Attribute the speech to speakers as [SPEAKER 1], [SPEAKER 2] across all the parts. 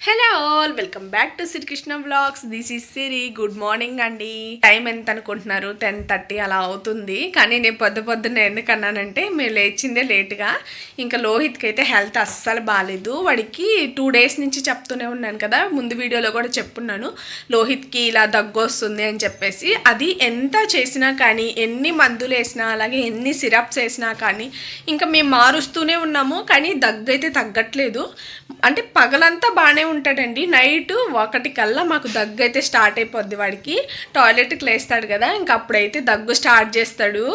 [SPEAKER 1] Hello all welcome back to Srikrishna blogs this is Siri good morning అండి. Time ఎంత అనుకుంటున్నారు? Ten thirty అలా అవుతుంది. కానీ నేను పొద్దు పొద్దున్న ఎందుకన్నానంటే మేము లేచిందే లేట్గా. ఇంకా లోహిత్కి అయితే హెల్త్ అస్సలు బాగాలేదు వాడికి టూ డేస్ నుంచి చెప్తూనే ఉన్నాను కదా. ముందు వీడియోలో కూడా చెప్పున్నాను. లోహిత్కి ఇలా దగ్గు వస్తుంది అని చెప్పేసి. అది ఎంత చేసినా కానీ ఎన్ని మందులు వేసినా అలాగే ఎన్ని సిరప్స్ వేసినా కానీ ఇంకా మేము మారుస్తూనే ఉన్నాము. కానీ దగ్గు అయితే తగ్గట్లేదు. అంటే పగలంతా బాగానే ఉంటాడండి నైట్ ఒకటి కల్లా మాకు దగ్గు అయితే స్టార్ట్ అయిపోద్ది వాడికి. టాయిలెట్కి లేస్తాడు కదా ఇంకా అప్పుడైతే దగ్గు స్టార్ట్ చేస్తాడు.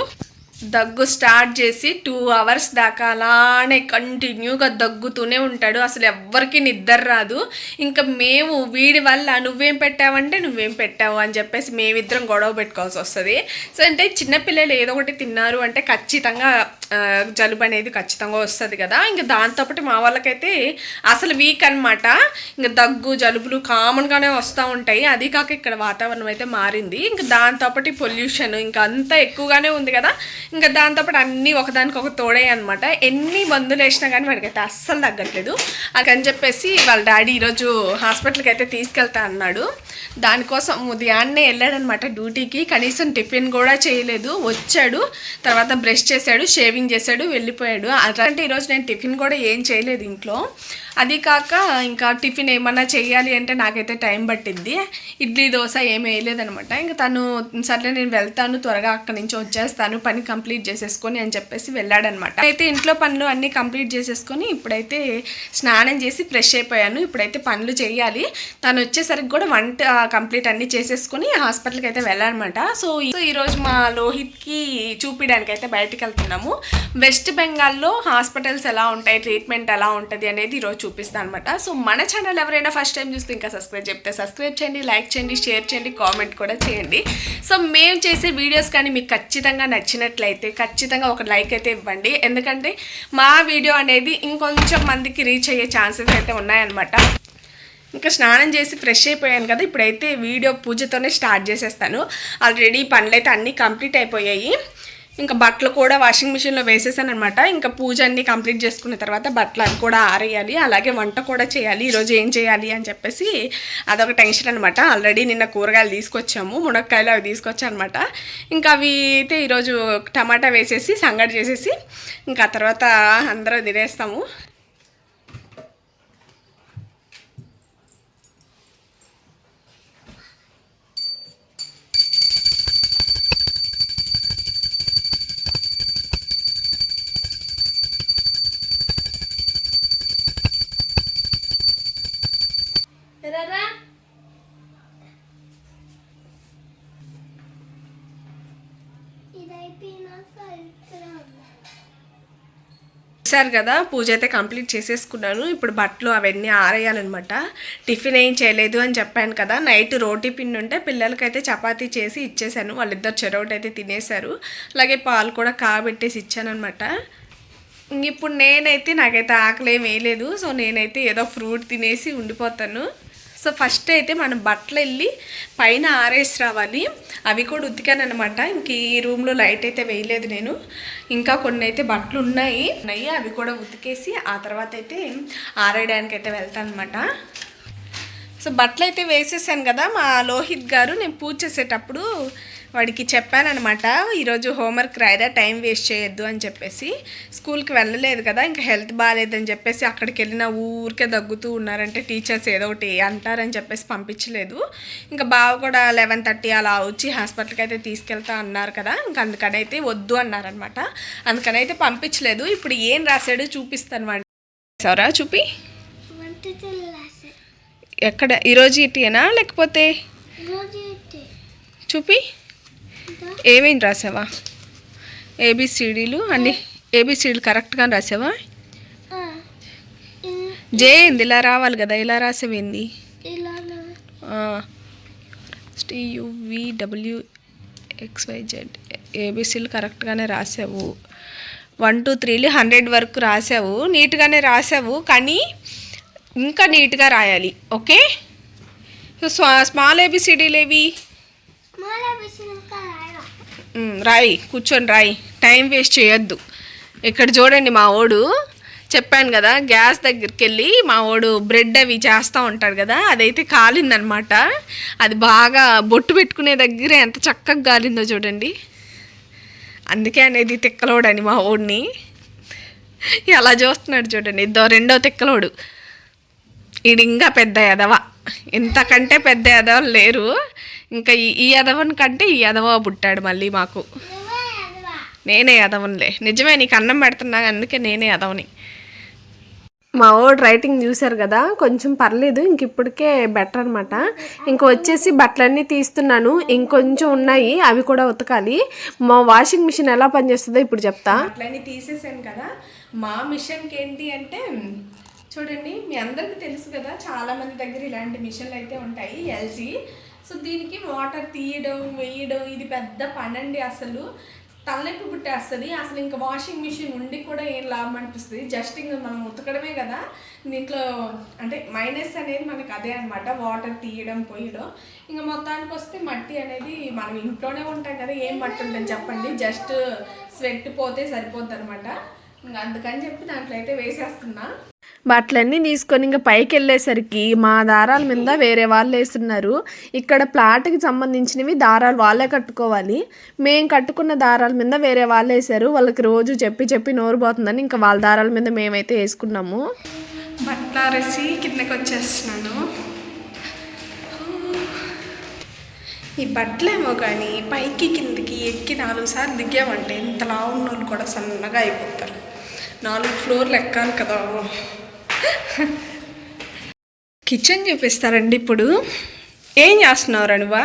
[SPEAKER 1] దగ్గు స్టార్ట్ చేసి టూ అవర్స్ దాకా అలానే కంటిన్యూగా దగ్గుతూనే ఉంటాడు. అసలు ఎవ్వరికి నిద్ర రాదు. ఇంకా మేము వీడి వల్ల నువ్వేం పెట్టావంటే నువ్వేం పెట్టావు అని చెప్పేసి మేమిద్దరం గొడవ పెట్టుకోవాల్సి వస్తుంది. సో అంటే చిన్నపిల్లలు ఏదో ఒకటి తిన్నారు అంటే ఖచ్చితంగా జలుబు అనేది ఖచ్చితంగా వస్తుంది కదా. ఇంకా దాంతోపాటు మా వాళ్ళకైతే అసలు వీక్ అనమాట ఇంకా దగ్గు జలుబులు కామన్గానే వస్తూ ఉంటాయి. అది కాక ఇక్కడ వాతావరణం అయితే మారింది. ఇంకా దాంతోపాటు పొల్యూషన్ ఇంకా అంతా ఎక్కువగానే ఉంది కదా. ఇంకా దాంతోపాటు అన్నీ ఒకదానికి ఒక తోడే అనమాట ఎన్ని మందులు వేసినా కానీ వాడికైతే అస్సలు తగ్గట్లేదు. అని చెప్పేసి వాళ్ళ డాడీ ఈరోజు హాస్పిటల్కి అయితే తీసుకెళ్తా అన్నాడు. దానికోసం ఉదయాన్నే వెళ్ళాడనమాట డ్యూటీకి. కనీసం టిఫిన్ కూడా చేయలేదు. వచ్చాడు. తర్వాత బ్రష్ చేశాడు షేవింగ్ చేశాడు వెళ్ళిపోయాడు. అంటే ఈరోజు నేను టిఫిన్ కూడా ఏం చేయలేదు ఇంట్లో. అది కాక ఇంకా టిఫిన్ ఏమన్నా చేయాలి అంటే నాకైతే టైం పట్టింది ఇడ్లీ దోశ ఏమి వేయలేదనమాట ఇంకా తను సర్లే నేను వెళ్తాను త్వరగా అక్కడి నుంచి వచ్చేస్తాను పని కంప్లీట్ చేసేసుకొని అని చెప్పేసి వెళ్ళాడనమాట అయితే ఇంట్లో పనులు అన్నీ కంప్లీట్ చేసేసుకొని ఇప్పుడైతే స్నానం చేసి ఫ్రెష్ అయిపోయాను. ఇప్పుడైతే పనులు చేయాలి. తను వచ్చేసరికి కూడా వంట కంప్లీట్ అన్నీ చేసేసుకొని హాస్పిటల్కి అయితే వెళ్ళాలన్నమాట సో సో ఈరోజు మా లోహిత్కి చూపించడానికి అయితే బయటకు వెళ్తున్నాము. వెస్ట్ బెంగాల్లో హాస్పిటల్స్ ఎలా ఉంటాయి ట్రీట్మెంట్ ఎలా ఉంటుంది అనేది ఈరోజు చూపిస్తాను అనమాట సో ah, మన ఛానల్ ఎవరైనా ఫస్ట్ టైం చూస్తే ఇంకా సబ్స్క్రైబ్ చెప్తే సబ్స్క్రైబ్ చేయండి లైక్ చేయండి షేర్ చేయండి కామెంట్ కూడా చేయండి. సో మేము చేసే వీడియోస్ కానీ మీకు ఖచ్చితంగా నచ్చినట్లయితే ఖచ్చితంగా ఒక లైక్ అయితే ఇవ్వండి. ఎందుకంటే మా వీడియో అనేది ఇంకొంచెం మందికి రీచ్ అయ్యే ఛాన్సెస్ అయితే ఉన్నాయన్నమాట. ఇంకా స్నానం చేసి ఫ్రెష్ అయిపోయాను కదా ఇప్పుడైతే వీడియో పూజతోనే స్టార్ట్ చేసేస్తాను. ఆల్రెడీ పనులైతే అన్నీ కంప్లీట్ అయిపోయాయి. ఇంకా బట్టలు కూడా వాషింగ్ మిషన్లో వేసేసాను అనమాట ఇంకా పూజ అన్నీ కంప్లీట్ చేసుకున్న తర్వాత బట్టలు అవి కూడా ఆరేయాలి అలాగే వంట కూడా చేయాలి ఈరోజు ఏం చేయాలి అని చెప్పేసి అదొక టెన్షన్ అనమాట ఆల్రెడీ నిన్న కూరగాయలు తీసుకొచ్చాము మునక్కాయలు అవి తీసుకొచ్చాను అనమాట ఇంకా అవి అయితే ఈరోజు టమాటా వేసేసి సంగటి చేసేసి ఇంకా తర్వాత అందరూ తినేస్తాము
[SPEAKER 2] ఇదైపోయినాక ఇక్కడ ఉంది.
[SPEAKER 1] చూసారు కదా పూజ అయితే కంప్లీట్ చేసేసుకున్నాను. ఇప్పుడు బట్టలు అవన్నీ ఆరేయాలన్నమాట. టిఫిన్ ఏం చేయలేదు అని చెప్పాను కదా నైట్ రోటీ పిండి ఉంటే పిల్లలకైతే చపాతీ చేసి ఇచ్చేసాను. వాళ్ళిద్దరు చెరొకటి అయితే తినేశారు. అలాగే పాలు కూడా కాబెట్టేసి ఇచ్చానమాట ఇప్పుడు నేనైతే నాకైతే ఆకలి ఏం వేయలేదు. సో నేనైతే ఏదో ఫ్రూట్ తినేసి ఉండిపోతాను. సో ఫస్ట్ అయితే మనం బట్టలు వెళ్ళి పైన ఆరేసి రావాలి. అవి కూడా ఉతికాను అనమాట ఇంక ఈ రూమ్లో లైట్ అయితే వేయలేదు నేను. ఇంకా కొన్ని అయితే బట్టలు ఉన్నాయి. ఉన్నాయి అవి కూడా ఉతికేసి ఆ తర్వాత అయితే ఆరేయడానికి అయితే వెళ్తాను అనమాట సో బట్టలు అయితే వేసేసాను కదా మా లోహిత్ గారు. నేను పూజ చేసేటప్పుడు వాడికి చెప్పానమాట ఈరోజు హోంవర్క్ రాయరా టైం వేస్ట్ చేయొద్దు అని చెప్పేసి. స్కూల్కి వెళ్ళలేదు కదా ఇంకా హెల్త్ బాగాలేదని చెప్పేసి అక్కడికి వెళ్ళిన ఊరికే దగ్గుతూ ఉన్నారంటే టీచర్స్ ఏదో ఒకటి అంటారని చెప్పేసి పంపించలేదు. ఇంకా బావ కూడా లెవెన్ థర్టీ అలా వచ్చి హాస్పిటల్కి అయితే తీసుకెళ్తా అన్నారు కదా ఇంకా అందుకని అయితే వద్దు అన్నారనమాట అందుకని అయితే పంపించలేదు. ఇప్పుడు ఏం రాశాడు చూపిస్తాను వాడి. సవరా చూపి. ఎక్కడ? ఈరోజు ఇటీనా లేకపోతే. చూపి. ఏమేమి రాసావా? ఏబిసిడీలు అన్ని ఏబిసిడీలు కరెక్ట్గా రాసావా? జే ఏంది? ఇలా రావాలి కదా ఇలా రాసేవేంది?
[SPEAKER 2] ఇలానా
[SPEAKER 1] డబ్ల్యూ ఎక్స్వైజెడ్ ఏబిసిలు కరెక్ట్గానే రాసావు. వన్ టూ త్రీలు హండ్రెడ్ వరకు రాసావు. నీట్గానే రాసావు కానీ ఇంకా నీట్గా రాయాలి ఓకే? సో స్మాల్ ఏబిసిడీలు ఏవి? రాయి కూర్చొని రాయి. టైం వేస్ట్ చేయొద్దు. ఇక్కడ చూడండి మా ఓడు చెప్పాను కదా గ్యాస్ దగ్గరికి వెళ్ళి మా వాడు బ్రెడ్ అవి చేస్తూ ఉంటాడు కదా అదైతే కాలిందనమాట. అది బాగా బొట్టు పెట్టుకునే దగ్గర ఎంత చక్కగా గాలిందో చూడండి. అందుకే అనేది తిక్కలోడని మా ఓడిని. ఎలా చూస్తున్నాడు చూడండి ఇద్దో రెండో తిక్కలోడు. ఈడు ఇంకా పెద్ద ఎదవా. ఇంతకంటే పెద్ద ఎదవలు లేరు. ఇంకా ఈ ఈ ఎదవని కంటే ఈ ఎదవ పుట్టాడు మళ్ళీ మాకు. నేనే యదవనిలే. నిజమే నీకు అన్నం పెడుతున్నా అందుకే నేనే ఎదవని మా ఓడ్ రైటింగ్ చూశారు కదా కొంచెం పర్లేదు ఇంక ఇప్పటికే బెటర్ అనమాట ఇంక వచ్చేసి బట్టలన్నీ తీస్తున్నాను ఇంకొంచెం ఉన్నాయి అవి కూడా ఉతకాలి. మా వాషింగ్ మిషన్ ఎలా పనిచేస్తుందో ఇప్పుడు చెప్తా. బట్టలన్నీ తీసేసాను కదా మా మిషన్కి ఏంటి అంటే చూడండి మీ అందరికీ తెలుసు కదా చాలా మంది దగ్గర ఇలాంటి మిషన్లు అయితే ఉంటాయి ఎల్జీ. సో దీనికి వాటర్ తీయడం వేయడం ఇది పెద్ద పనండి అసలు. తలనొప్పి పుట్టేస్తుంది. అసలు ఇంకా వాషింగ్ మిషన్ ఉండి కూడా ఏం లాభం అనిపిస్తుంది. జస్ట్ ఇంకా మనం ఉతకడమే కదా. దీంట్లో అంటే మైనస్ అనేది మనకు అదే అనమాట వాటర్ తీయడం పోయడం. ఇంకా మొత్తానికి వస్తే మట్టి అనేది మనం ఇంట్లోనే ఉంటాం కదా ఏం మట్టి ఉంటుంది చెప్పండి. జస్ట్ స్వెట్ పోతే సరిపోద్ది అనమాట ఇంకా అందుకని చెప్పి దాంట్లో అయితే వేసేస్తున్నా. బట్టలన్నీ తీసుకొని ఇంకా పైకి వెళ్ళేసరికి మా దారాల మీద వేరే వాళ్ళు వేస్తున్నారు. ఇక్కడ ప్లాట్కి సంబంధించినవి దారాలు వాళ్ళే కట్టుకోవాలి. మేము కట్టుకున్న దారాల మీద వేరే వాళ్ళు వేసారు. వాళ్ళకి రోజు చెప్పి చెప్పి నోరు పోతుందని ఇంకా వాళ్ళ దారాల మీద మేమైతే వేసుకున్నాము. బట్టలారేసి కిందకి వచ్చేస్తున్నాను. ఈ బట్టలేమో కానీ పైకి కిందకి ఎక్కి నాలుగు సార్లు దిగామంటే ఇంత లావు ఉన్నోళ్ళు కూడా సన్నగా అయిపోతారు. నాలుగు ఫ్లోర్లు ఎక్కాలి కదా. కిచెన్ చూపిస్తారండి ఇప్పుడు. ఏం చేస్తున్నావు రణువా?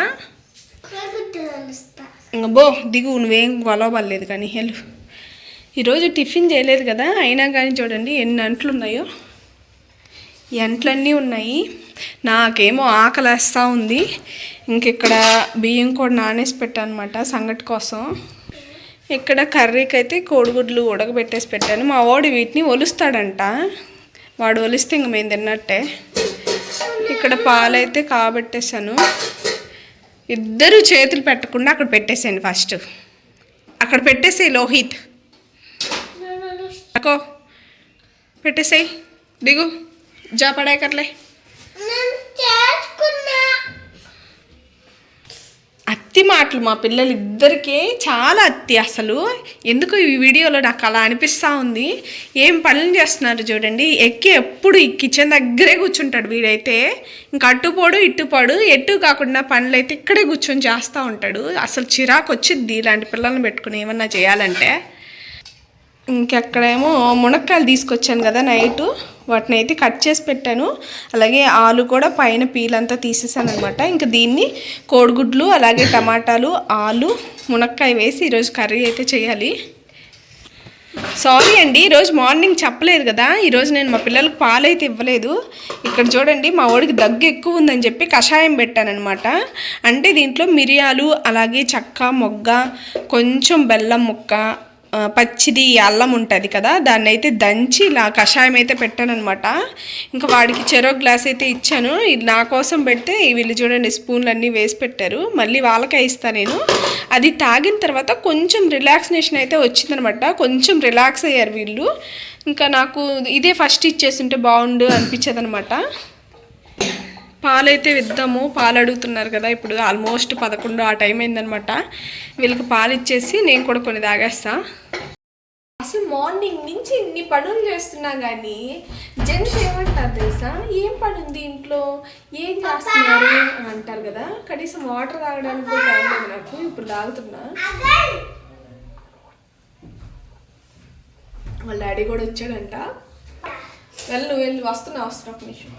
[SPEAKER 1] బో దిగు నువ్వేం గొలవలేదు కానీ హెల్ప్ ఈరోజు టిఫిన్ చేయలేదు కదా అయినా కానీ చూడండి ఎన్ని అంట్లు ఉన్నాయో. ఎంట్లన్నీ ఉన్నాయి. నాకేమో ఆకలేస్తూ ఉంది. ఇంక ఇక్కడ బియ్యం కూడా నానేసి పెట్టానమాట సంగటి కోసం. ఇక్కడ కర్రీకి అయితే కోడిగుడ్లు ఉడకబెట్టేసి పెట్టాను. మా వాడు వీటిని ఒలుస్తాడంట. వాడు ఒలిస్తే ఇంక మేము తిన్నట్టే. ఇక్కడ పాలైతే కాబెట్టేశాను. ఇద్దరు చేతులు పెట్టకుండా అక్కడ పెట్టేసేయండి ఫస్ట్. అక్కడ పెట్టేసేయి లోహిత్. అకో పెట్టేసేయి. దిగు. జా పడాయకర్లే మాటలు మా పిల్లలు ఇద్దరికి చాలా అత్తి అసలు. ఎందుకు ఈ వీడియోలో నాకు అలా అనిపిస్తూ ఉంది. ఏం పనులు చేస్తున్నారు చూడండి. ఎక్కి ఎప్పుడు ఈ కిచెన్ దగ్గరే కూర్చుంటాడు వీడైతే. ఇంకా అట్టుపోడు ఇట్టుపోడు ఎటు కాకుండా పనులు అయితే ఇక్కడే కూర్చొని చేస్తూ ఉంటాడు. అసలు చిరాకు వచ్చిద్ది ఇలాంటి పిల్లల్ని పెట్టుకుని ఏమన్నా చేయాలంటే. ఇంకెక్కడేమో మునక్కాయలు తీసుకొచ్చాను కదా నైటు. వాటిని అయితే కట్ చేసి పెట్టాను. అలాగే ఆలు కూడా పైన పీలంతా తీసేసాను అనమాట ఇంకా దీన్ని కోడిగుడ్లు అలాగే టమాటాలు ఆలు మునక్కాయ వేసి ఈరోజు కర్రీ అయితే చేయాలి. సారీ అండి ఈరోజు మార్నింగ్ చెప్పలేదు కదా. ఈరోజు నేను మా పిల్లలకు అయితే ఇవ్వలేదు. ఇక్కడ చూడండి మా వాడికి దగ్గు ఎక్కువ ఉందని చెప్పి కషాయం పెట్టానమాట అంటే దీంట్లో మిరియాలు అలాగే చక్క మొగ్గ కొంచెం బెల్లం ముక్క పచ్చిది అల్లం ఉంటుంది కదా దాన్ని అయితే దంచి ఇలా కషాయం అయితే పెట్టానమాట ఇంకా వాడికి చెరో గ్లాస్ అయితే ఇచ్చాను. ఇది నా కోసం పెడితే వీళ్ళు చూడండి స్పూన్లు అన్నీ వేసి పెట్టారు. మళ్ళీ వాళ్ళకే ఇస్తా నేను. అది తాగిన తర్వాత కొంచెం రిలాక్సినేషన్ అయితే వచ్చిందనమాట కొంచెం రిలాక్స్ అయ్యారు వీళ్ళు. ఇంకా నాకు ఇదే ఫస్ట్ ఇచ్చేస్తుంటే బాగుండు అనిపించేది అనమాట పాలైతే ఇద్దాము పాలు అడుగుతున్నారు కదా. ఇప్పుడు ఆల్మోస్ట్ పదకొండు ఆ టైం అయిందనమాట వీళ్ళకి పాలు ఇచ్చేసి నేను కూడా కొన్ని తాగేస్తా. అసలు మార్నింగ్ నుంచి ఇన్ని పనులు చేస్తున్నా కానీ జెంట్స్ ఏమంటారు తెలుసా? ఏం పని ఉంది ఇంట్లో? ఏం చేస్తున్నారు? అంటారు కదా. కనీసం వాటర్ తాగడానికి కూడా టైం లేదు నాకు. ఇప్పుడు తాగుతున్నా. వాళ్ళ డాడీ కూడా వచ్చాడంట. వెళ్ళు వెళ్ళు వెళ్ళి వస్తున్నా వస్తున్నా ఒక నిమిషం.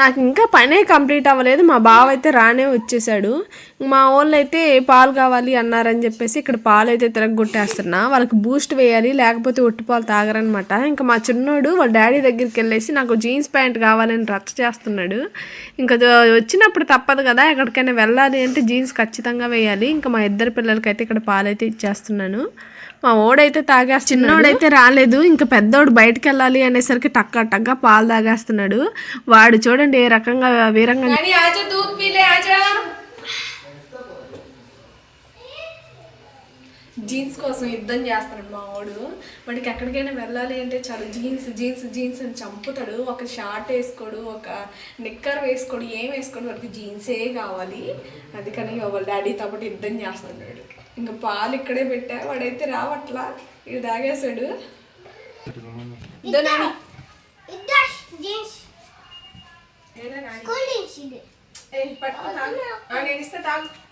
[SPEAKER 1] నాకు ఇంకా పనే కంప్లీట్ అవ్వలేదు. మా బావ అయితే రానే వచ్చేసాడు. మా వాళ్ళు అయితే పాలు కావాలి అన్నారని చెప్పేసి ఇక్కడ పాలు అయితే తిరగొట్టేస్తున్నా వాళ్ళకి బూస్ట్ వేయాలి లేకపోతే ఒట్టి పాలు తాగరనమాట ఇంకా మా చిన్నోడు వాళ్ళ డాడీ దగ్గరికి వెళ్ళేసి నాకు జీన్స్ ప్యాంట్ కావాలని రచ్చ చేస్తున్నాడు. ఇంకా వచ్చినప్పుడు తప్పదు కదా ఎక్కడికైనా వెళ్ళాలి అంటే జీన్స్ ఖచ్చితంగా వేయాలి. ఇంకా మా ఇద్దరు పిల్లలకైతే ఇక్కడ పాలు అయితే ఇచ్చేస్తున్నాను. మా ఓడైతే తాగేస్తున్నాడు. చిన్నోడైతే రాలేదు ఇంకా పెద్దోడు బయటకు వెళ్ళాలి అనేసరికి టక్క టక్క పాలు తాగేస్తున్నాడు. వాడు చూడండి ఏ రకంగా వీరంగా
[SPEAKER 3] జీన్స్ కోసం యుద్ధం చేస్తాడు మా వాడు వాడికి ఎక్కడికైనా వెళ్ళాలి అంటే చాలు జీన్స్ జీన్స్ జీన్స్ అని చంపుతాడు. ఒక షార్ట్ వేసుకోడు ఒక నిక్కర్ వేసుకోడు ఏం వేసుకోడు వాడికి జీన్సే కావాలి. అందుకని వాళ్ళ డాడీతో పాటు యుద్ధం చేస్తున్నాడు ఇంకా పాలు ఇక్కడే పెట్టా వాడైతే రావట్లా. ఇది. తాగేశాడు నాని. ఇస్తా తాగు.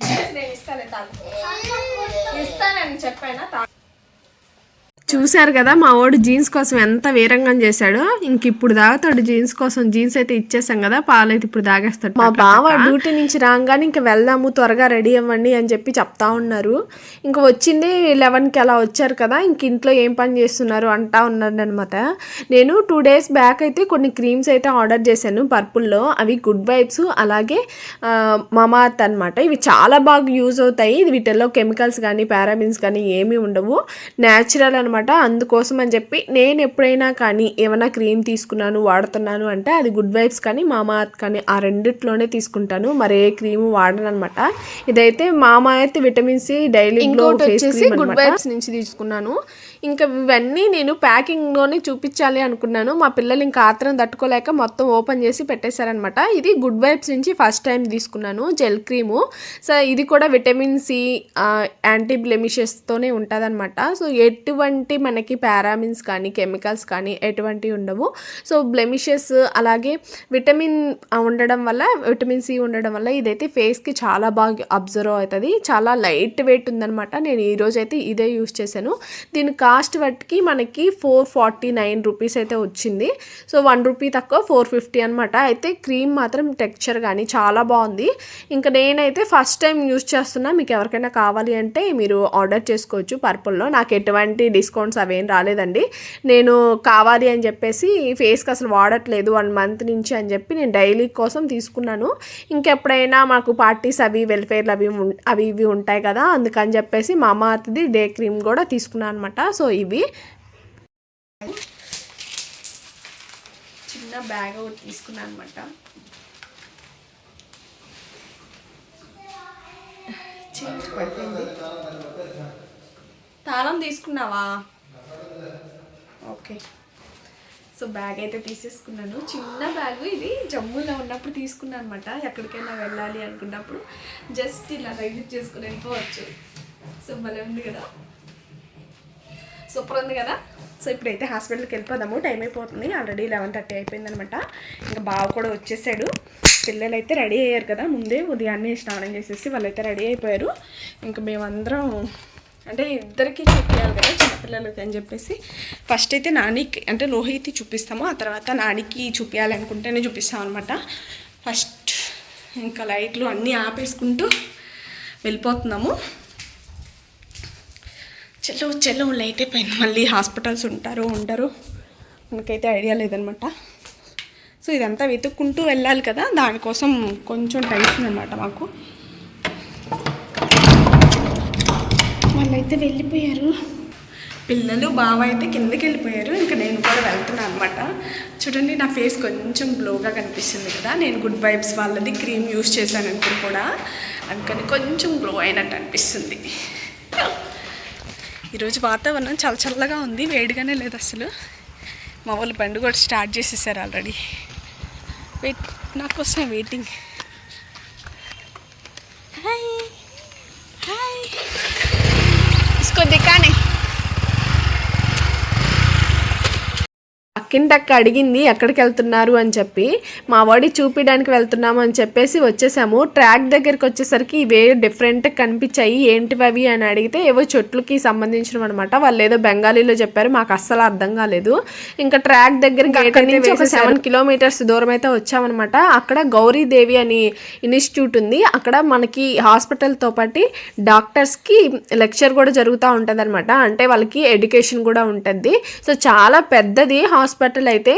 [SPEAKER 3] నేను ఇస్తానే తాగు. ఇస్తానని చెప్పానా? తాగు చూశారు కదా మా వాడు జీన్స్ కోసం ఎంత వీరంగం చేశాడో. ఇంక ఇప్పుడు తాగుతాడు జీన్స్ కోసం. జీన్స్ అయితే ఇచ్చేసాం కదా పాలైతే ఇప్పుడు తాగేస్తాడు మా బావ డ్యూటీ నుంచి రాగానే ఇంక వెళ్దాము త్వరగా రెడీ అవ్వండి అని చెప్పి చెప్తా ఉన్నారు. ఇంక వచ్చింది లెవెన్కి అలా వచ్చారు కదా ఇంక ఇంట్లో ఏం పని చేస్తున్నారు అంటా ఉన్నాడు అనమాట నేను టూ డేస్ బ్యాక్ అయితే కొన్ని క్రీమ్స్ అయితే ఆర్డర్ చేశాను పర్పుల్లో. అవి గుడ్ వైబ్స్ అలాగే మమాత్ అనమాట ఇవి చాలా బాగా యూజ్ అవుతాయి. వీటిల్లో కెమికల్స్ కానీ పారాబిన్స్ కానీ ఏమీ ఉండవు. న్యాచురల్ అనమాట అందుకోసం అని చెప్పి నేను ఎప్పుడైనా కానీ ఏమైనా క్రీమ్ తీసుకున్నాను వాడుతున్నాను అంటే అది గుడ్ వైబ్స్ కానీ మామాత్ కానీ ఆ రెండిట్లోనే తీసుకుంటాను. మరి ఏ క్రీమ్ వాడను అనమాట ఇదైతే మామాయత్ విటమిన్ సి డైలీ ఇంకోటి వచ్చేసి గుడ్ వైబ్స్ నుంచి తీసుకున్నాను. ఇంకా ఇవన్నీ నేను ప్యాకింగ్లోనే చూపించాలి అనుకున్నాను. మా పిల్లలు ఇంకా ఆత్రం తట్టుకోలేక మొత్తం ఓపెన్ చేసి పెట్టేశారనమాట ఇది గుడ్ వైబ్స్ నుంచి ఫస్ట్ టైం తీసుకున్నాను జెల్ క్రీము. సో ఇది కూడా విటమిన్ సి యాంటీ బ్లెమిషెస్తోనే ఉంటుందన్నమాట. సో ఎటువంటి మనకి పారామిన్స్ కానీ కెమికల్స్ కానీ ఎటువంటి ఉండవు. సో బ్లెమిషెస్ అలాగే విటమిన్ ఉండడం వల్ల విటమిన్ సి ఉండడం వల్ల ఇదైతే ఫేస్కి చాలా బాగా అబ్జర్వ్ అవుతుంది. చాలా లైట్ వెయిట్ ఉందన్నమాట. నేను ఈరోజు అయితే ఇదే యూస్ చేశాను. దీని లాస్ట్ బట్టికి మనకి ఫోర్ ఫార్టీ నైన్ రూపీస్ అయితే వచ్చింది. సో వన్ రూపీ తక్కువ ఫోర్ ఫిఫ్టీ అనమాట అయితే క్రీమ్ మాత్రం టెక్చర్ కానీ చాలా బాగుంది. ఇంకా నేనైతే ఫస్ట్ టైం యూస్ చేస్తున్నా. మీకు ఎవరికైనా కావాలి అంటే మీరు ఆర్డర్ చేసుకోవచ్చు పర్పుల్లో. నాకు ఎటువంటి డిస్కౌంట్స్ అవేం రాలేదండి. నేను కావాలి అని చెప్పేసి ఫేస్కి అసలు వాడట్లేదు వన్ మంత్ నుంచి అని చెప్పి నేను డైలీ కోసం తీసుకున్నాను. ఇంకెప్పుడైనా మాకు పార్టీస్ అవి వెల్ఫేర్లు అవి అవి ఇవి ఉంటాయి కదా అందుకని చెప్పేసి మా అమ్మది డే క్రీమ్ కూడా తీసుకున్నాను అనమాట సో ఇవి. చిన్న బ్యాగ్ ఒకటి తీసుకున్నాను అనమాట తాళం తీసుకున్నావా? ఓకే. సో బ్యాగ్ అయితే తీసేసుకున్నాను. చిన్న బ్యాగ్ ఇది జమ్మూలో ఉన్నప్పుడు తీసుకున్నాను అనమాట ఎక్కడికైనా వెళ్ళాలి అనుకున్నప్పుడు జస్ట్ ఇలా రైడ్ చేసుకుని వెళ్ళిపోవచ్చు. సో భలే ఉంది కదా. సూపర్ ఉంది కదా? సో ఇప్పుడైతే హాస్పిటల్కి వెళ్ళిపోదాము. టైం అయిపోతుంది. ఆల్రెడీ లెవెన్ థర్టీ అయిపోయింది అనమాట ఇంకా బావ కూడా వచ్చేసాడు. పిల్లలు అయితే రెడీ అయ్యారు కదా. ముందే ఉదయాన్నే స్నానం చేసేసి వాళ్ళైతే రెడీ అయిపోయారు. ఇంకా మేమందరం అంటే ఇద్దరికి చూపించాలి కదా చిన్నపిల్లలకి అని చెప్పేసి. ఫస్ట్ అయితే నానికి అంటే లోహితి చూపిస్తాము. ఆ తర్వాత నానికి చూపించాలనుకుంటేనే చూపిస్తాం అనమాట. ఫస్ట్ ఇంకా లైట్లు అన్నీ ఆపేసుకుంటూ వెళ్ళిపోతున్నాము. చెల్లు చెల్లు లైట్ అయిపోయింది. మళ్ళీ హాస్పిటల్స్ ఉంటారు ఉండరు. మనకైతే ఐడియా లేదనమాట. సో ఇదంతా వెతుక్కుంటూ వెళ్ళాలి కదా. దానికోసం కొంచెం టెన్షన్ అనమాట మాకు. వాళ్ళైతే వెళ్ళిపోయారు. పిల్లలు బావ అయితే కిందకి వెళ్ళిపోయారు. ఇంకా నేను కూడా వెళ్తున్నాను అనమాట చూడండి నా ఫేస్ కొంచెం గ్లోగా కనిపిస్తుంది కదా. నేను గుడ్ వైబ్స్ వాళ్ళది క్రీమ్ యూస్ చేశాను అనుకుని కూడా. అందుకని కొంచెం గ్లో అయినట్టు అనిపిస్తుంది. ఈరోజు వాతావరణం చాలా చల్లగా ఉంది వేడిగానే లేదు అసలు. మా వాళ్ళు బండి కూడా స్టార్ట్ చేసేసారు ఆల్రెడీ. వెయిట్ నా కోసం వెయిటింగ్ హాయ్ హాయ్ ఇసుకో కానీ పక్కింటక్క అడిగింది ఎక్కడికి వెళ్తున్నారు అని చెప్పి మా వాడి చూపించడానికి వెళ్తున్నాము అని చెప్పేసి వచ్చేసాము. ట్రాక్ దగ్గరికి వచ్చేసరికి ఇవే డిఫరెంట్ కనిపించాయి. ఏంటివి అవి? అని అడిగితే ఏవో చెట్లకి సంబంధించినవి అనమాట వాళ్ళు ఏదో బెంగాలీలో చెప్పారు మాకు అస్సలు అర్థం కాలేదు. ఇంకా ట్రాక్ దగ్గరికి అక్కడి నుంచి ఒక సెవెన్ కిలోమీటర్స్ దూరం అయితే వచ్చామన్నమాట. అక్కడ గౌరీదేవి అని ఇన్స్టిట్యూట్ ఉంది. అక్కడ మనకి హాస్పిటల్తో పాటు డాక్టర్స్కి లెక్చర్ కూడా జరుగుతూ ఉంటుంది అంటే వాళ్ళకి ఎడ్యుకేషన్ కూడా ఉంటుంది. సో చాలా పెద్దది హాస్పిటల్ అయితే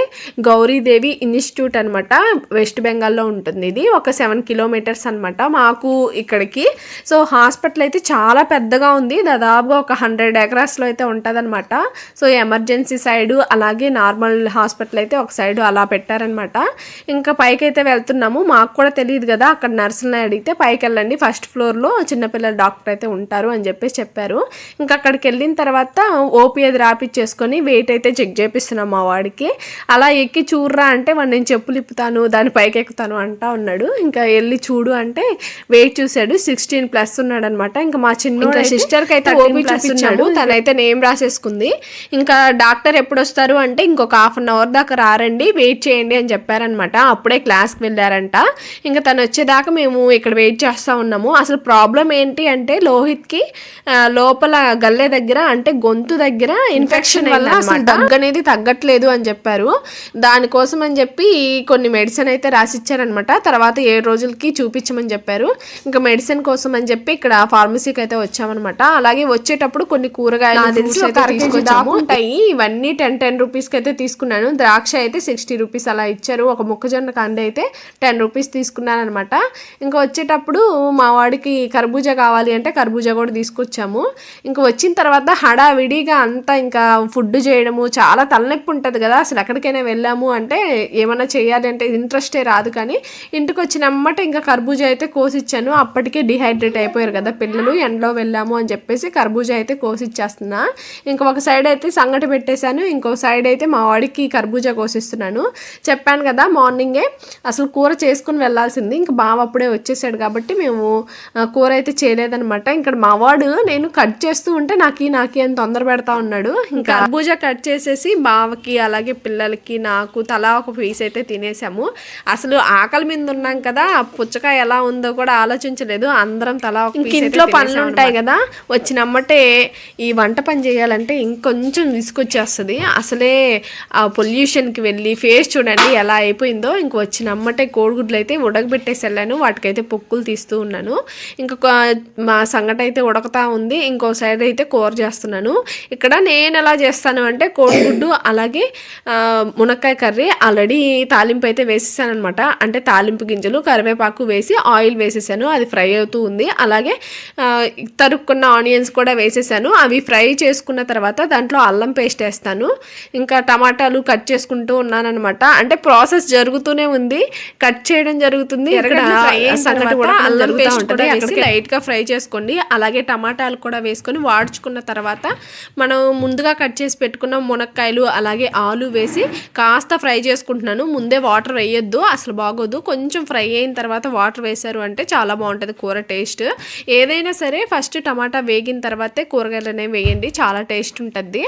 [SPEAKER 3] గౌరీదేవి ఇన్స్టిట్యూట్ అనమాట వెస్ట్ బెంగాల్లో ఉంటుంది ఇది. ఒక సెవెన్ కిలోమీటర్స్ అనమాట మాకు ఇక్కడికి. సో హాస్పిటల్ అయితే చాలా పెద్దగా ఉంది. దాదాపుగా ఒక హండ్రెడ్ ఎకరాస్లో అయితే ఉంటుందన్నమాట. సో ఎమర్జెన్సీ సైడు అలాగే నార్మల్ హాస్పిటల్ అయితే ఒక సైడు అలా పెట్టారనమాట ఇంకా పైకి అయితే వెళ్తున్నాము. మాకు కూడా తెలియదు కదా అక్కడ నర్సులను అడిగితే పైకి వెళ్ళండి ఫస్ట్ ఫ్లోర్లో చిన్నపిల్లల డాక్టర్ అయితే ఉంటారు అని చెప్పేసి చెప్పారు. ఇంకా అక్కడికి వెళ్ళిన తర్వాత ఓపీ అది రాపిచ్చేసుకొని వెయిట్ అయితే చెక్ చేపిస్తున్నాం మా వాడికి. అలా ఎక్కి చూడరా అంటే వాడు నేను చెప్పులు ఇప్పుతాను దాని పైకి ఎక్కుతాను అంటా ఉన్నాడు. ఇంకా వెళ్ళి చూడు అంటే వెయిట్ చూశాడు. సిక్స్టీన్ ప్లస్ ఉన్నాడు అనమాట ఇంకా మా చిన్న సిస్టర్కి అయితే ఓపీ చూపించాడు. తనైతే నేమ్ రాసేసుకుంది. ఇంకా డాక్టర్ ఎప్పుడు వస్తారు అంటే ఇంకొక హాఫ్ అన్ అవర్ దాకా రారండి వెయిట్ చేయండి అని చెప్పారనమాట. అప్పుడే క్లాస్కి వెళ్ళారంట. ఇంకా తను వచ్చేదాకా మేము ఇక్కడ వెయిట్ చేస్తూ ఉన్నాము. అసలు ప్రాబ్లం ఏంటి అంటే లోహిత్కి లోపల గల్లె దగ్గర అంటే గొంతు దగ్గర ఇన్ఫెక్షన్ వల్ల అసలు దగ్గు అనేది తగ్గట్లేదు. అని చెప్పారు. దానికోసం అని చెప్పి కొన్ని మెడిసిన్ అయితే రాసిచ్చారనమాట తర్వాత ఏడు రోజులకి చూపించమని చెప్పారు. ఇంకా మెడిసిన్ కోసం అని చెప్పి ఇక్కడ ఫార్మసీకి అయితే వచ్చామన్నమాట. అలాగే వచ్చేటప్పుడు కొన్ని కూరగాయలు ఉంటాయి ఇవన్నీ టెన్ టెన్ రూపీస్కి అయితే తీసుకున్నాను. ద్రాక్ష అయితే సిక్స్టీ రూపీస్ అలా ఇచ్చారు. ఒక మొక్కజొన్న కంది అయితే టెన్ రూపీస్ తీసుకున్నాను అనమాట ఇంకా వచ్చేటప్పుడు మా వాడికి కర్బూజా కావాలి అంటే కర్బూజా కూడా తీసుకొచ్చాము. ఇంకా వచ్చిన తర్వాత హడావిడిగా అంతా ఇంకా ఫుడ్ చేయడము చాలా తలనొప్పి ఉంటుంది కదా అసలు ఎక్కడికైనా వెళ్ళాము అంటే ఏమైనా చేయాలి అంటే ఇంట్రెస్టే రాదు కానీ ఇంటికి వచ్చినమ్మట ఇంకా కర్బూజా అయితే కోసిచ్చాను. అప్పటికే డిహైడ్రేట్ అయిపోయారు కదా పిల్లలు ఎండలో వెళ్ళాము అని చెప్పేసి కర్బూజా అయితే కోసిచ్చేస్తున్నా. ఇంకా ఒక సైడ్ అయితే సంగటి పెట్టేశాను ఇంకో సైడ్ అయితే మా వాడికి కర్బూజా కోసిస్తున్నాను. చెప్పాను కదా మార్నింగే అసలు కూర చేసుకుని వెళ్ళాల్సింది. ఇంకా బావ అప్పుడే వచ్చేసాడు కాబట్టి మేము కూర అయితే చేయలేదన్నమాట. ఇక్కడ మా వాడు నేను కట్ చేస్తూ ఉంటే నాకి నాకి అని తొందర పెడతా ఉన్నాడు. ఇంకా కర్బూజా కట్ చేసేసి బావకి అలాగే పిల్లలకి నాకు తలా ఒక పీస్ అయితే తినేసాము. అసలు ఆకలి మీద ఉన్నాం కదా పుచ్చకాయ ఎలా ఉందో కూడా ఆలోచించలేదు. అందరం తలా ఒక
[SPEAKER 1] ఇంట్లో పనులు ఉంటాయి
[SPEAKER 3] కదా వచ్చినమ్మటే ఈ వంట పని చేయాలంటే ఇంకొంచెం విసుకొచ్చేస్తుంది అసలే ఆ పొల్యూషన్కి వెళ్ళి ఫేస్ చూడండి ఎలా అయిపోయిందో. ఇంక వచ్చినమ్మటే కోడిగుడ్లు అయితే ఉడకబెట్టేసి వెళ్ళాను. వాటికైతే పొక్కులు తీస్తూ ఉన్నాను. ఇంకొక మా సంగటి అయితే ఉడకతా ఉంది. ఇంకో సైడ్ అయితే కూర చేస్తున్నాను. ఇక్కడ నేను ఎలా చేస్తాను అంటే కోడిగుడ్డు అలాగే మునక్కాయ కర్రీ ఆల్రెడీ తాలింపు అయితే వేసేసాను అనమాట అంటే తాలింపు గింజలు కరివేపాకు వేసి ఆయిల్ వేసేసాను. అది ఫ్రై అవుతూ ఉంది. అలాగే తరుక్కున్న ఆనియన్స్ కూడా వేసేసాను. అవి ఫ్రై చేసుకున్న తర్వాత దాంట్లో అల్లం పేస్ట్ వేస్తాను. ఇంకా టమాటాలు కట్ చేసుకుంటూ ఉన్నానన్నమాట. అంటే ప్రాసెస్ జరుగుతూనే ఉంది. కట్ చేయడం జరుగుతుంది. అల్లం పేస్ట్
[SPEAKER 1] ఉంటుంది.
[SPEAKER 3] కూడా వేసి
[SPEAKER 1] అక్కడికి
[SPEAKER 3] లైట్గా ఫ్రై చేసుకోండి. అలాగే టమాటాలు కూడా వేసుకొని వాడ్చుకున్న తర్వాత మనం ముందుగా కట్ చేసి పెట్టుకున్న మునక్కాయలు అలాగే ఆలు వేసి కాస్త ఫ్రై చేసుకుంటున్నాను. ముందే వాటర్ వేయొద్దు అసలు బాగోదు. కొంచెం ఫ్రై అయిన తర్వాత వాటర్ వేశారు అంటే చాలా బాగుంటుంది కూర టేస్ట్. ఏదైనా సరే ఫస్ట్ టమాటా వేగిన తర్వాతే కూరగాయలు అనేవి వేయండి చాలా టేస్ట్ ఉంటుంది.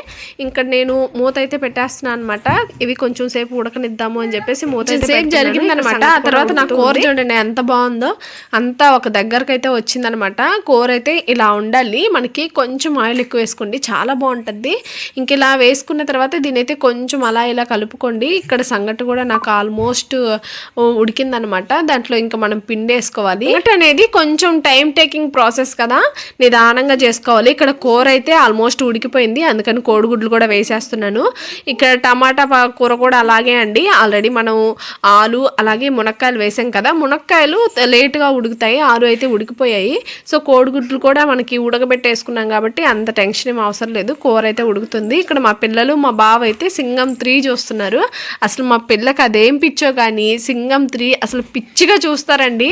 [SPEAKER 3] ఇంకా నేను మూత అయితే పెట్టేస్తున్నాను అనమాట ఇవి కొంచెం సేపు ఉడకనిద్దాము అని చెప్పేసి మూత అయితే
[SPEAKER 1] సేపు
[SPEAKER 3] జరిగిందనమాట ఆ తర్వాత నా కూర చూడండి ఎంత బాగుందో. అంతా ఒక దగ్గరకు అయితే వచ్చిందనమాట కూర అయితే ఇలా ఉండాలి. మనకి కొంచెం ఆయిల్ ఎక్కువ వేసుకోండి చాలా బాగుంటుంది. ఇంక ఇలా వేసుకున్న తర్వాత దీని అయితే కొంచెం అలా ఇలా కలుపుకోండి. ఇక్కడ సంగటి కూడా నాకు ఆల్మోస్ట్ ఉడికిందనమాట. దాంట్లో ఇంకా మనం పిండి వేసుకోవాలి సంగటి అనేది కొంచెం టైం టేకింగ్ ప్రాసెస్ కదా. నిదానంగా చేసుకోవాలి. ఇక్కడ కూర అయితే ఆల్మోస్ట్ ఉడికిపోయింది. అందుకని కోడిగుడ్లు కూడా వేసేస్తున్నాను. ఇక్కడ టమాటా పా- కూర కూడా అలాగే అండి. ఆల్రెడీ మనం ఆలు అలాగే మునక్కాయలు వేసాం కదా. మునక్కాయలు లేటుగా ఉడుకుతాయి. ఆలు అయితే ఉడికిపోయాయి. సో కోడిగుడ్లు కూడా మనకి ఉడకబెట్టేసుకున్నాం కాబట్టి అంత టెన్షన్ ఏం అవసరం లేదు. కూర అయితే ఉడుకుతుంది. ఇక్కడ మా పిల్లలు మా బావ అయితే సింగ త్రీ చూస్తున్నారు. అసలు మా పిల్లకి అదేం పిచ్చో కానీ సింగం త్రీ అసలు పిచ్చిగా చూస్తారండి.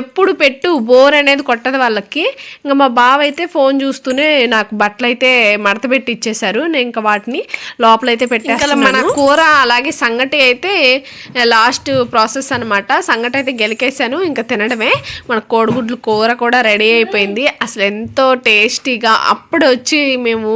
[SPEAKER 3] ఎప్పుడు పెట్టు బోర్ అనేది కొట్టదు వాళ్ళకి. ఇంకా మా బావ అయితే ఫోన్ చూస్తూనే నాకు బట్టలు అయితే మడత పెట్టి ఇచ్చేశారు. నేను ఇంకా వాటిని లోపలైతే పెట్టేస్తాను మన కూర అలాగే సంగటి అయితే లాస్ట్ ప్రాసెస్ అన్నమాట. సంగటి అయితే గెలికేసాను ఇంకా తినడమే. మన కోడిగుడ్లు కూర కూడా రెడీ అయిపోయింది. అసలు ఎంతో టేస్టీగా అప్పుడు వచ్చి మేము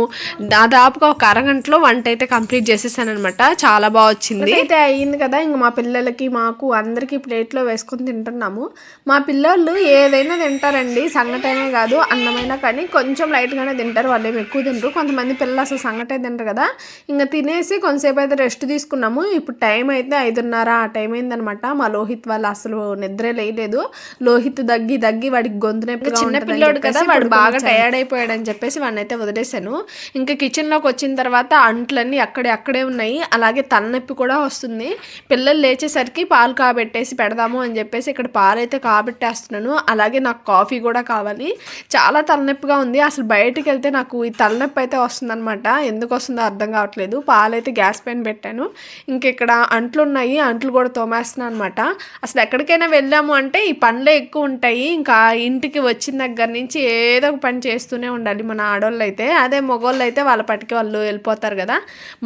[SPEAKER 3] దాదాపుగా ఒక అరగంటలో వంట అయితే కంప్లీట్ చేసేసాను. అనమాట చాలా బాగా వచ్చింది. అయితే అయ్యింది కదా ఇంక మా పిల్లలకి మాకు అందరికీ ప్లేట్లో వేసుకొని తింటున్నాము. మా పిల్లలు ఏదైనా తింటారండి సంగటైనా కాదు అన్నమైనా కానీ కొంచెం లైట్గానే తింటారు వాళ్ళు ఏమి ఎక్కువ తింటారు కొంతమంది పిల్లలు అసలు సంగటే తింటారు కదా. ఇంకా తినేసి కొంతసేపు అయితే రెస్ట్ తీసుకున్నాము. ఇప్పుడు టైం అయితే ఐదున్నర ఆ టైం అయిందనమాట మా లోహిత్ వాళ్ళు అసలు నిద్రే లేయలేదు. లోహిత్ దగ్గి దగ్గి వాడికి గొంతు నొప్పి చిన్న పిల్లోడు కదా వాడు బాగా టయర్డ్ అయిపోయాడు అని చెప్పేసి వాడిని అయితే వదిలేశాను. ఇంకా కిచెన్లోకి వచ్చిన తర్వాత అంట్లన్నీ అక్కడే అక్కడే ఉన్నాయి. అలాగే తలనొప్పి కూడా వస్తుంది. పిల్లలు లేచేసరికి పాలు కాబెట్టేసి పెడదాము అని చెప్పేసి ఇక్కడ పాలు అయితే కాబెట్టేస్తున్నాను. అలాగే నాకు కాఫీ కూడా కావాలి. చాలా తలనొప్పిగా ఉంది. అసలు బయటికి వెళ్తే నాకు ఈ తలనొప్పి అయితే వస్తుందన్నమాట. ఎందుకు వస్తుందో అర్థం కావట్లేదు. పాలు అయితే గ్యాస్ పైన పెట్టాను. ఇంకెక్కడ అంట్లు ఉన్నాయి. అంట్లు కూడా తోమేస్తున్నాను అనమాట అసలు ఎక్కడికైనా వెళ్ళాము అంటే ఈ పనులే ఎక్కువ ఉంటాయి. ఇంకా ఇంటికి వచ్చిన దగ్గర నుంచి ఏదో ఒక పని చేస్తూనే ఉండాలి మన ఆడవాళ్ళు అయితే అదే మగవాళ్ళు అయితే వాళ్ళ పట్టుకి వాళ్ళు వెళ్ళిపోతారు కదా.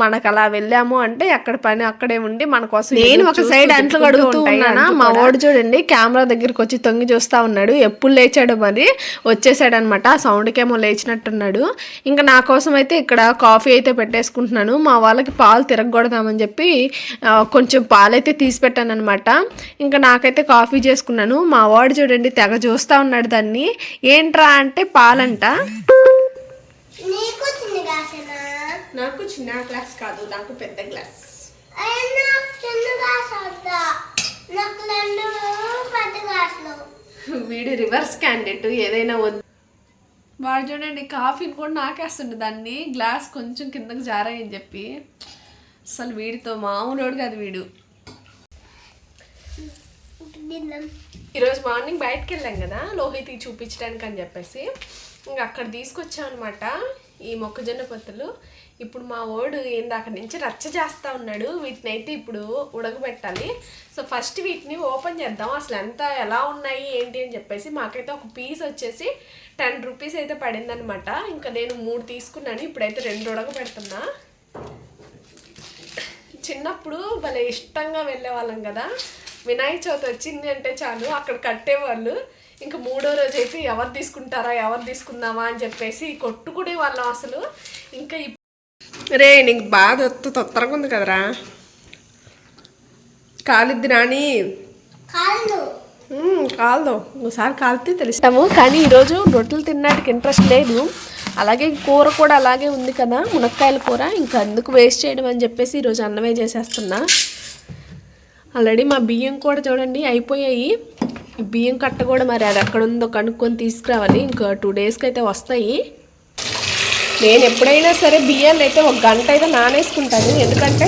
[SPEAKER 3] మనకు అలా వెళ్ళాము అంటే ఎక్కడ పని అక్కడే ఉండి మన కోసం నేను ఒక సైడ్ అంట్లు కడుగుతూ ఉన్నానా? మా వాడు చూడండి కెమెరా దగ్గరికి వచ్చి తొంగి చూస్తా ఉన్నాడు. ఎప్పుడు లేచాడు మరి వచ్చేసాడు అనమాట ఆ సౌండ్కేమో లేచినట్టున్నాడు. ఇంకా నా కోసం అయితే ఇక్కడ కాఫీ అయితే పెట్టేసుకుంటున్నాను. మా వాళ్ళకి పాలు తిరగకూడదామని చెప్పి కొంచెం పాలైతే తీసి పెట్టాను అనమాట ఇంకా నాకైతే కాఫీ చేసుకున్నాను. మా వాడు చూడండి తెగ చూస్తా ఉన్నాడు దాన్ని. ఏంట్రా అంటే పాలంట.
[SPEAKER 2] నాకు చిన్న
[SPEAKER 3] గ్లాస్ కాదు నాకు పెద్ద గ్లాస్.
[SPEAKER 2] అయ్యా నాకు చిన్న గ్లాస్ వద్దా. నాకు రెండు పెద్ద గ్లాసులు.
[SPEAKER 3] వీడు రివర్స్ క్యాండిడేట్ ఏదైనా వద్దు. వాడు చూడండి కాఫీని కూడా నాకేస్తుండే దాన్ని. గ్లాస్ కొంచెం కిందకి జారాయని చెప్పి. అసలు వీడితో మామూలుడు కాదు వీడు. ఈరోజు మార్నింగ్ బయటకు వెళ్ళాం కదా లోహిత్కి చూపించడానికి అని చెప్పేసి. ఇంకా అక్కడ తీసుకొచ్చాం అనమాట ఈ మొక్కజొన్న పొత్తులు. ఇప్పుడు మా ఓడు ఇందాక నుంచి రచ్చ చేస్తూ ఉన్నాడు. వీటిని అయితే ఇప్పుడు ఉడకబెట్టాలి. సో ఫస్ట్ వీటిని ఓపెన్ చేద్దాం. అసలు ఎంత ఎలా ఉన్నాయి ఏంటి అని చెప్పేసి మాకైతే ఒక పీస్ వచ్చేసి టెన్ రూపీస్ అయితే పడిందనమాట ఇంకా నేను మూడు తీసుకున్నాను. ఇప్పుడైతే రెండు ఉడకబెడుతున్నా. చిన్నప్పుడు భలే ఇష్టంగా వెళ్ళేవాళ్ళం కదా. వినాయక చవితి వచ్చింది అంటే చాలు అక్కడ కట్టేవాళ్ళు. ఇంకా మూడో రోజు అయితే ఎవరు తీసుకుంటారా ఎవరు తీసుకుందామా అని చెప్పేసి కొట్టుకునే వాళ్ళం అసలు. ఇంకా రే నీకు బాధ తొత్తరగా ఉంది కదరా. కాలిద్ది రాని
[SPEAKER 2] కాళ్ళు
[SPEAKER 3] కాలదు. ఒకసారి కాలితే తెలుస్తాము. కానీ ఈరోజు రొట్టెలు తినడానికి ఇంట్రెస్ట్ లేదు. అలాగే కూర కూడా అలాగే ఉంది కదా మునక్కాయల కూర. ఇంకా అందుకు వేస్ట్ చేయడం అని చెప్పేసి ఈరోజు అన్నమే చేసేస్తున్నా. ఆల్రెడీ మా బియ్యం కూడా చూడండి అయిపోయాయి. బియ్యం కట్ట కూడా మరి అది ఎక్కడ ఉందో కనుక్కొని తీసుకురావాలి. ఇంకా టూ డేస్కి అయితే వస్తాయి. నేను ఎప్పుడైనా సరే బియ్యాన్ని అయితే ఒక గంట అయితే నానేసుకుంటాను. ఎందుకంటే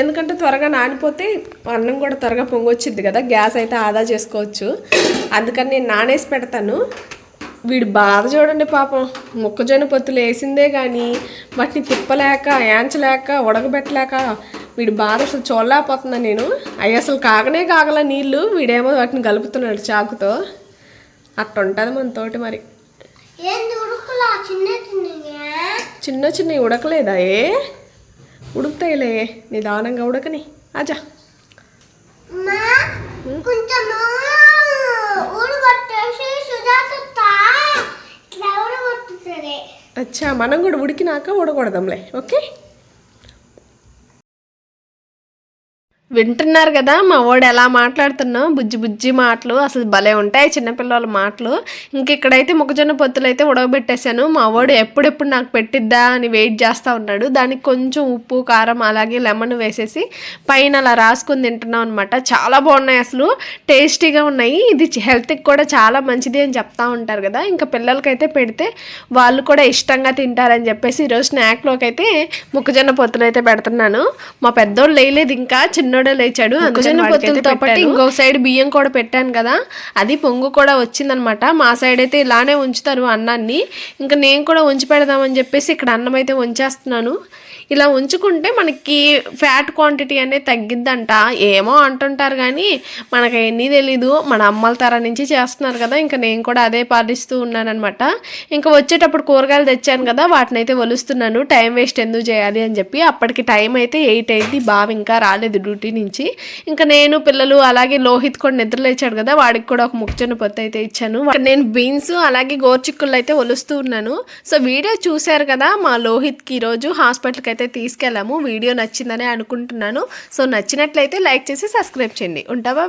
[SPEAKER 3] ఎందుకంటే త్వరగా నానిపోతే అన్నం కూడా త్వరగా పొంగొచ్చింది కదా గ్యాస్ అయితే ఆదా చేసుకోవచ్చు. అందుకని నేను నానేసి పెడతాను. వీడు బాధ చూడండి పాపం మొక్కజొన్న పొత్తులు వేసిందే కానీ వాటిని తిప్పలేక యాంచలేక ఉడకబెట్టలేక వీడి బాధ అసలు చూడలేకపోతున్నా నేను. అవి అసలు కాగనే కాగల నీళ్ళు వీడేమో వాటిని కలుపుతున్నాడు చాకుతో. అట్టుంటుంది మన తోటి మరి.
[SPEAKER 2] చిన్న
[SPEAKER 3] చిన్నవి ఉడకలేదా ఏ? ఉడుకుతాయిలే నిదానంగా ఉడకని.
[SPEAKER 2] ఊడగొట్టుతుంది
[SPEAKER 3] అచ్చా మనం కూడా ఉడికినాక ఉడకూడదాంలే ఓకే? వింటున్నారు కదా మా వాడు ఎలా మాట్లాడుతున్నా బుజ్జి బుజ్జి మాటలు అసలు భలే ఉంటాయి చిన్నపిల్లల మాటలు. ఇంక ఇక్కడైతే మొక్కజొన్న పొత్తులు అయితే ఉడకబెట్టేశాను మా వాడు ఎప్పుడెప్పుడు నాకు పెట్టిద్దా అని వెయిట్ చేస్తూ ఉన్నాడు. దానికి కొంచెం ఉప్పు కారం అలాగే లెమన్ వేసేసి పైన అలా రాసుకొని తింటున్నాం అనమాట చాలా బాగున్నాయి అసలు. టేస్టీగా ఉన్నాయి. ఇది హెల్త్కి కూడా చాలా మంచిది అని చెప్తా ఉంటారు కదా. ఇంకా పిల్లలకైతే పెడితే వాళ్ళు కూడా ఇష్టంగా తింటారని చెప్పేసి ఈరోజు స్నాక్లోకి అయితే మొక్కజొన్న పొత్తులు అయితే పెడుతున్నాను. మా పెద్దోళ్ళు లేదు ఇంకా చిన్నోడు లేచాడు. మొక్కజొన్న పొత్తులతో పాటు ఇంకొక సైడ్ బియ్యం కూడా పెట్టాను కదా అది పొంగు కూడా వచ్చిందనమాట. మా సైడ్ అయితే ఇలానే ఉంచుతారు అన్నాన్ని. ఇంకా నేను కూడా ఉంచి పెడదామని చెప్పేసి ఇక్కడ అన్నం అయితే ఉంచేస్తున్నాను. ఇలా ఉంచుకుంటే మనకి ఫ్యాట్ క్వాంటిటీ అనేది తగ్గిద్దంట. ఏమో అంటుంటారు కానీ మనకి ఎన్ని తెలీదు. మన అమ్మల తర నుంచి చేస్తున్నారు కదా ఇంకా నేను కూడా అదే పాటిస్తూ ఉన్నానమాట ఇంకా వచ్చేటప్పుడు కూరగాయలు తెచ్చాను కదా వాటిని అయితే ఒలుస్తున్నాను. టైం వేస్ట్ ఎందుకు చేయాలి అని చెప్పి అప్పటికి టైం అయితే ఎయిట్ అయింది. బావ ఇంకా రాలేదు డ్యూటీ నుంచి. ఇంకా నేను పిల్లలు అలాగే లోహిత్ కూడా నిద్రలేచాడు కదా వాడికి కూడా ఒక ముక్కజొన్న పొత్తు అయితే ఇచ్చాను. నేను బీన్స్ అలాగే గోర్చిక్కులు అయితే ఒలుస్తూ ఉన్నాను. సో వీడియో చూశారు కదా మా లోహిత్కి ఈరోజు హాస్పిటల్కి అయితే తీసుకెళ్ళాము. వీడియో నచ్చిందని అనుకుంటున్నాను. సో నచ్చినట్లయితే లైక్ చేసి సబ్స్క్రైబ్ చేయండి. ఉంటావా